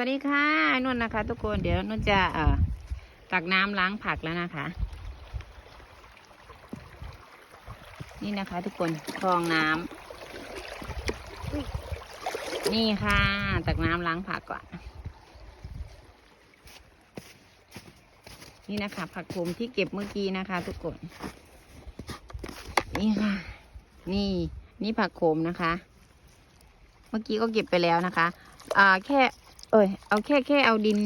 วัสดีค่ะนุ่นนะคะ ทุกคนเดี๋ยวนุ่นจะเอ่อตักน้ำล้างผักแล้วนะคะ นี่นะคะ ทุกคนคลองน้ำนี่ค่ะ ตักน้ำล้างผักก่อนนี่นะคะ ผักโขมที่เก็บเมื่อกี้นะคะ ทุกคน นี่ค่ะ นี่นี่ผักโขมนะคะ เมื่อกี้ก็เก็บไปแล้วนะคะ อ่าแค่ เอ้ยเอาแค่แค่เอาดิน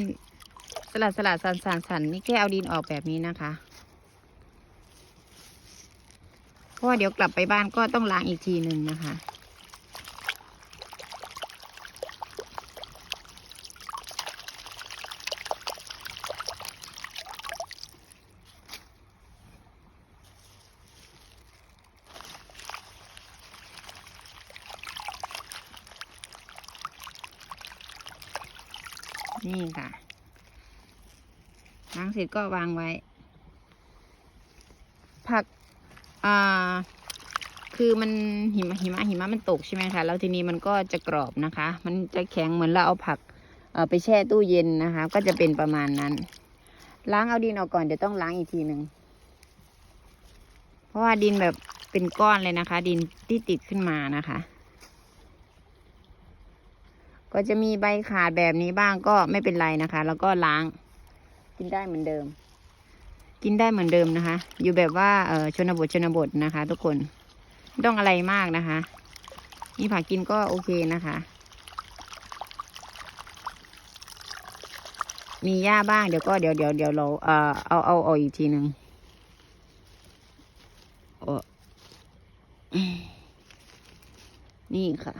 สลัดสลัดสันสันสันนี่แค่เอาดินออกแบบนี้นะคะ เพราะว่าเดี๋ยวกลับไปบ้านก็ต้องล้างอีกทีหนึ่งนะคะ นี่ค่ะล้างเสร็จก็วางไว้ ผักอ่าคือมันหิมะหิมะหิมะมันตกใช่ไหมคะ แล้วทีนี้มันก็จะกรอบนะคะ มันจะแข็งเหมือนเราเอาผักไปแช่ตู้เย็นนะคะ ก็จะเป็นประมาณนั้น ล้างเอาดินออกก่อนเดี๋ยวต้องล้างอีกทีหนึ่งเพราะว่าดินแบบเป็นก้อนเลยนะคะ ดินที่ติดขึ้นมานะคะ ก็จะมีใบขาดแบบนี้บ้างก็ไม่เป็นไรนะคะ แล้วก็ล้าง กินได้เหมือนเดิม กินได้เหมือนเดิมนะคะ อยู่แบบว่าเออชนบทชนบทนะคะ ทุกคนไม่ต้องอะไรมากนะคะนี่ผักกินก็โอเคนะคะ มีหญ้าบ้างเดี๋ยวก็เดี๋ยวเดี๋ยวเดี๋ยวเราเออเอาเอาเอาอีกทีหนึ่งโอ้นี่ค่ะ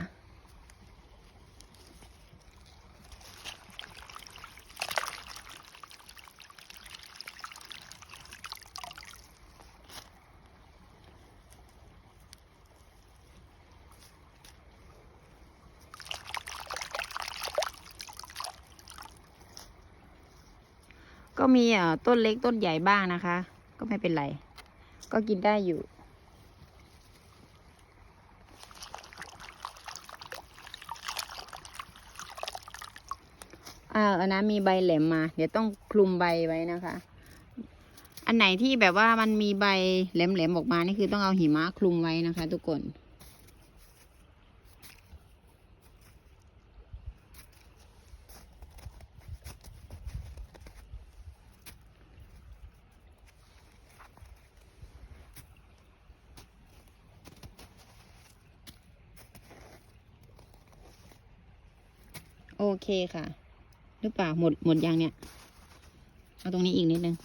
ก็มีอ่อต้นเล็กต้นใหญ่บ้างนะคะ ก็ไม่เป็นไร ก็กินได้อยู่อ่าอันนั้นมีใบแหลมมา เดี๋ยวต้องคลุมใบไว้นะคะ อันไหนที่แบบว่ามันมีใบแหลมๆออกมา นี่คือต้องเอาหิมะคลุมไว้นะคะ ทุกคน โอเคค่ะ หรือเปล่าหมดหมดยังเนี่ย เอาตรงนี้อีกนิดนึง